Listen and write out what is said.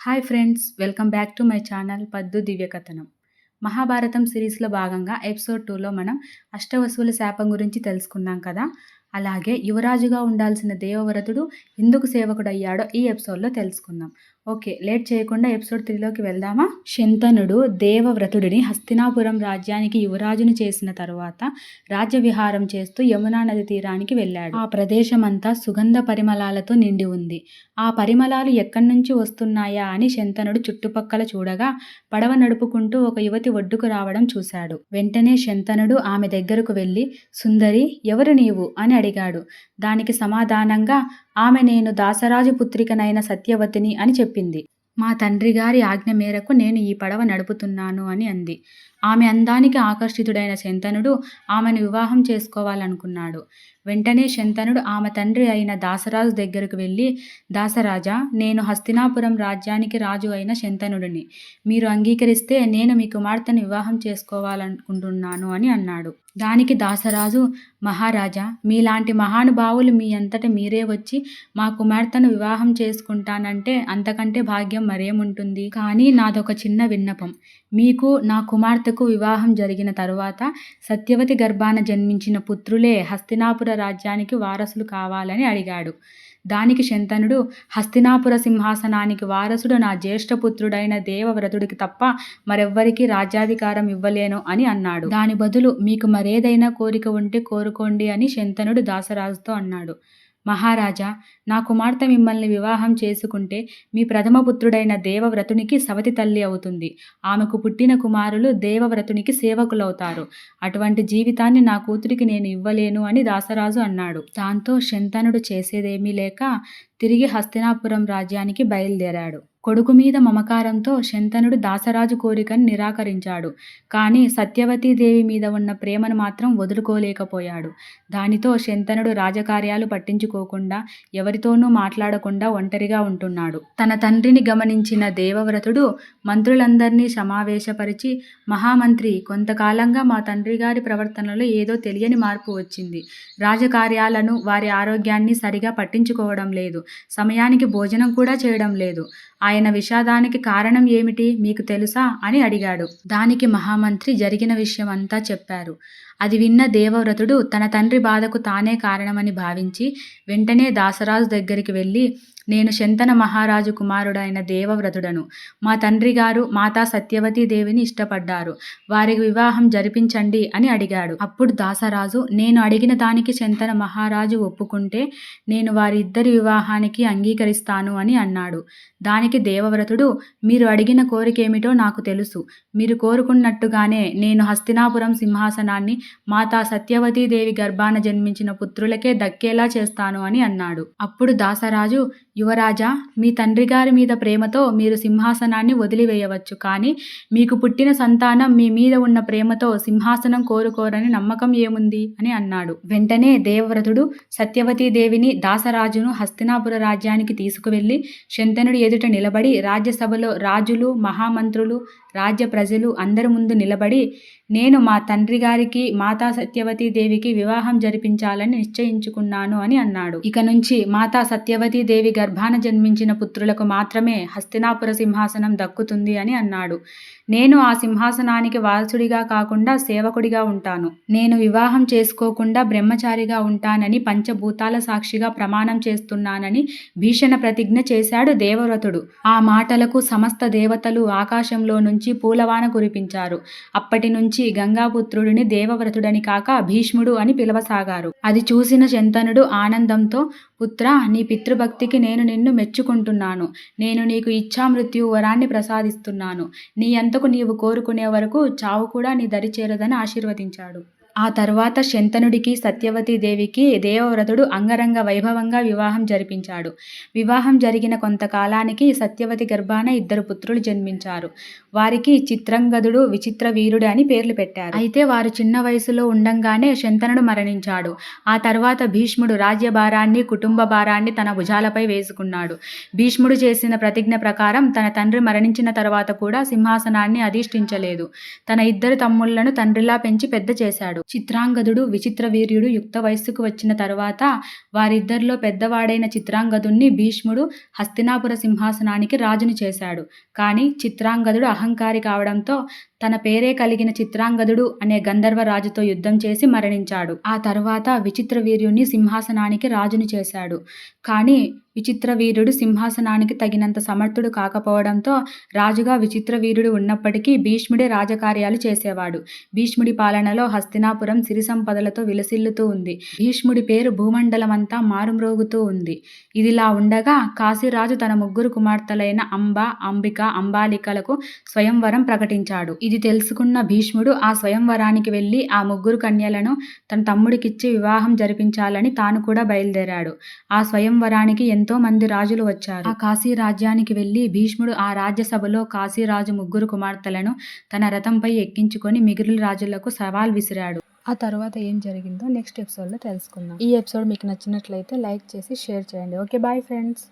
Hi friends welcome back to my channel Paddu దివ్యకథనం Mahabharatam సిరీస్లో భాగంగా episode టూలో మనం అష్టవసువుల శాపం గురించి తెలుసుకున్నాం కదా. అలాగే యువరాజుగా ఉండాల్సిన దేవవ్రతుడు ఎందుకు సేవకుడయ్యాడో ఈ ఎపిసోడ్లో తెలుసుకుందాం. ఓకే లేట్ చేయకుండా ఎపిసోడ్ త్రీలోకి వెళ్దామా? శంతనుడు దేవవ్రతుడిని హస్తినాపురం రాజ్యానికి యువరాజును చేసిన తరువాత రాజ్య విహారం చేస్తూ యమునా నది తీరానికి వెళ్ళాడు. ఆ ప్రదేశం అంతా సుగంధ పరిమళాలతో నిండి ఉంది. ఆ పరిమళాలు ఎక్కడి నుంచి వస్తున్నాయా అని శంతనుడు చుట్టుపక్కల చూడగా పడవ నడుపుకుంటూ ఒక యువతి ఒడ్డుకు రావడం చూశాడు. వెంటనే శంతనుడు ఆమె దగ్గరకు వెళ్ళి సుందరి ఎవరు నీవు? అని అడిగాడు. దానికి సమాధానంగా ఆమె నేను దాసరాజు పుత్రికనైన సత్యవతిని అని చెప్పింది. మా తండ్రి గారి ఆజ్ఞ మేరకు నేను ఈ పడవ నడుపుతున్నాను అని అంది. ఆమె అందానికి ఆకర్షితుడైన శంతనుడు ఆమెను వివాహం చేసుకోవాలనుకున్నాడు. వెంటనే శంతనుడు ఆమె తండ్రి అయిన దాసరాజు దగ్గరకు వెళ్ళి దాసరాజా నేను హస్తినాపురం రాజ్యానికి రాజు అయిన శంతనుడిని. మీరు అంగీకరిస్తే నేను మీ కుమార్తెను వివాహం చేసుకోవాలనుకుంటున్నాను అని అన్నాడు. దానికి దాసరాజు మహారాజా మీలాంటి మహానుభావులు మీ అంతట మీరే వచ్చి మా కుమార్తెను వివాహం చేసుకుంటానంటే అంతకంటే భాగ్యం మరేముంటుంది? కానీ నాదొక చిన్న విన్నపం. మీకు నా కుమార్తె కుమార్తెకు వివాహం జరిగిన తరువాత సత్యవతి గర్భాన జన్మించిన పుత్రులే హస్తినాపుర రాజ్యానికి వారసులు కావాలని అడిగాడు. దానికి శంతనుడు హస్తినాపుర సింహాసనానికి వారసుడు నా జ్యేష్ఠపుత్రుడైన దేవవ్రతుడికి తప్ప మరెవ్వరికి రాజ్యాధికారం ఇవ్వలేను అని అన్నాడు. దాని బదులు మీకు మరేదైనా కోరిక ఉంటే కోరుకోండి అని శంతనుడు దాసరాజుతో అన్నాడు. మహారాజా నా కుమార్తె మిమ్మల్ని వివాహం చేసుకుంటే మీ ప్రథమ పుత్రుడైన దేవవ్రతునికి సవతి తల్లి అవుతుంది. ఆమెకు పుట్టిన కుమారులు దేవవ్రతునికి సేవకులవుతారు. అటువంటి జీవితాన్ని నా కూతురికి నేను ఇవ్వలేను అని దాసరాజు అన్నాడు. దాంతో శంతనుడు చేసేదేమీ లేక తిరిగి హస్తినాపురం రాజ్యానికి బయలుదేరాడు. కొడుకు మీద మమకారంతో శంతనుడు దాసరాజు కోరికను నిరాకరించాడు. కానీ సత్యవతీదేవి మీద ఉన్న ప్రేమను మాత్రం వదులుకోలేకపోయాడు. దానితో శంతనుడు రాజకార్యాలు పట్టించుకోకుండా ఎవరితోనూ మాట్లాడకుండా ఒంటరిగా ఉంటున్నాడు. తన తండ్రిని గమనించిన దేవవ్రతుడు మంత్రులందరినీ సమావేశపరిచి మహామంత్రి కొంతకాలంగా మా తండ్రి గారి ప్రవర్తనలో ఏదో తెలియని మార్పు వచ్చింది. రాజకార్యాలను వారి ఆరోగ్యాన్ని సరిగా పట్టించుకోవడం లేదు. సమయానికి భోజనం కూడా చేయడం లేదు. ఆయన విషాదానికి కారణం ఏమిటి మీకు తెలుసా? అని అడిగాడు. దానికి మహామంత్రి జరిగిన విషయం అంతా చెప్పారు. అది విన్న దేవవ్రతుడు తన తండ్రి బాధకు తానే కారణమని భావించి వెంటనే దాసరాజు దగ్గరికి వెళ్ళి నేను శంతన మహారాజు కుమారుడైన దేవవ్రతుడను. మా తండ్రి గారు మాతా సత్యవతీ దేవిని ఇష్టపడ్డారు. వారికి వివాహం జరిపించండి అని అడిగాడు. అప్పుడు దాసరాజు నేను అడిగిన దానికి శంతన మహారాజు ఒప్పుకుంటే నేను వారిద్దరి వివాహానికి అంగీకరిస్తాను అని అన్నాడు. దానికి దేవవ్రతుడు మీరు అడిగిన కోరికేమిటో నాకు తెలుసు. మీరు కోరుకున్నట్టుగానే నేను హస్తినాపురం సింహాసనాన్ని మాతా సత్యవతీదేవి గర్భాన జన్మించిన పుత్రులకే దక్కేలా చేస్తాను అని అన్నాడు. అప్పుడు దాసరాజు యువరాజా మీ తండ్రి గారి మీద ప్రేమతో మీరు సింహాసనాన్ని వదిలివేయవచ్చు. కానీ మీకు పుట్టిన సంతానం మీ మీద ఉన్న ప్రేమతో సింహాసనం కోరుకోరని నమ్మకం ఏముంది? అని అన్నాడు. వెంటనే దేవవ్రతుడు సత్యవతీదేవిని దాసరాజును హస్తినాపుర రాజ్యానికి తీసుకువెళ్ళి శంతనుడి ఎదుట నిలబడి రాజ్యసభలో రాజులు మహామంత్రులు రాజ్య ప్రజలు అందరి ముందు నిలబడి నేను మా తండ్రి గారికి మాతా సత్యవతీదేవికి వివాహం జరిపించాలని నిశ్చయించుకున్నాను అని అన్నాడు. ఇక నుంచి మాతా సత్యవతీదేవి దేవి గర్భాన జన్మించిన పుత్రులకు మాత్రమే హస్తినాపుర సింహాసనం దక్కుతుంది అని అన్నాడు. నేను ఆ సింహాసనానికి వారసుడిగా కాకుండా సేవకుడిగా ఉంటాను. నేను వివాహం చేసుకోకుండా బ్రహ్మచారిగా ఉంటానని పంచభూతాల సాక్షిగా ప్రమాణం చేస్తున్నానని భీషణ ప్రతిజ్ఞ చేశాడు దేవవ్రతుడు. ఆ మాటలకు సమస్త దేవతలు ఆకాశంలో నుంచి పూలవాన కురిపించారు. అప్పటి నుంచి గంగాపుత్రుడిని దేవవ్రతుడని కాక భీష్ముడు అని పిలవసాగారు. అది చూసిన శంతనుడు ఆనందంతో పుత్ర నీ పితృభక్తికి నేను నిన్ను మెచ్చుకుంటున్నాను. నేను నీకు ఇచ్చామృత్యు వరాన్ని ప్రసాదిస్తున్నాను. నీ అంతకు నీవు కోరుకునే వరకు చావు కూడా నీ దరి చేరదని ఆశీర్వదించాడు. ఆ తర్వాత శంతనుడికి సత్యవతీదేవికి దేవవ్రతుడు అంగరంగ వైభవంగా వివాహం జరిపించాడు. వివాహం జరిగిన కొంతకాలానికి సత్యవతి గర్భాన ఇద్దరు పుత్రులు జన్మించారు. వారికి చిత్రంగదుడు విచిత్ర వీరుడు అని పేర్లు పెట్టారు. అయితే వారు చిన్న వయసులో ఉండంగానే శంతనుడు మరణించాడు. ఆ తర్వాత భీష్ముడు రాజ్యభారాన్ని కుటుంబ భారాన్ని తన భుజాలపై వేసుకున్నాడు. భీష్ముడు చేసిన ప్రతిజ్ఞ ప్రకారం తన తండ్రి మరణించిన తర్వాత కూడా సింహాసనాన్ని అధిష్ఠించలేదు. తన ఇద్దరు తమ్ముళ్ళను తండ్రిలా పెంచి పెద్ద చేశాడు. చిత్రాంగదుడు విచిత్ర వీర్యుడు యుక్త వయస్సుకు వచ్చిన తరువాత వారిద్దరిలో పెద్దవాడైన చిత్రాంగదుణ్ణి భీష్ముడు హస్తినాపుర సింహాసనానికి రాజుని చేశాడు. కానీ చిత్రాంగదుడు అహంకారి కావడంతో తన పేరే కలిగిన చిత్రాంగదుడు అనే గంధర్వ రాజుతో యుద్ధం చేసి మరణించాడు. ఆ తర్వాత విచిత్ర వీర్యుని సింహాసనానికి రాజుని చేశాడు. కానీ విచిత్ర వీరుడు సింహాసనానికి తగినంత సమర్థుడు కాకపోవడంతో రాజుగా విచిత్ర వీరుడు ఉన్నప్పటికీ భీష్ముడే రాజకార్యాలు చేసేవాడు. భీష్ముడి పాలనలో హస్తినాపురం సిరి సంపదలతో విలసిల్లుతూ ఉంది. భీష్ముడి పేరు భూమండలమంతా మారుమ్రోగుతూ ఉంది. ఇదిలా ఉండగా కాశీరాజు తన ముగ్గురు కుమార్తెలైన అంబ అంబిక అంబాలికలకు స్వయంవరం ప్రకటించాడు. ఇది తెలుసుకున్న భీష్ముడు ఆ స్వయంవరానికి వెళ్ళి ఆ ముగ్గురు కన్యలను తన తమ్ముడికిచ్చి వివాహం జరిపించాలని తాను కూడా బయలుదేరాడు. ఆ స్వయంవరానికి ఎంతో మంది రాజులు వచ్చారు. ఆ కాశీ రాజ్యానికి వెళ్ళి భీష్ముడు ఆ రాజ్యసభలో కాశీరాజు ముగ్గురు కుమార్తెలను తన రథంపై ఎక్కించుకొని మిగిలిన రాజులకు సవాల్ విసిరాడు. ఆ తర్వాత ఏం జరిగిందో నెక్స్ట్ ఎపిసోడ్లో తెలుసుకుందాం. ఈ ఎపిసోడ్ మీకు నచ్చినట్లయితే లైక్ చేసి షేర్ చేయండి. Okay bye friends.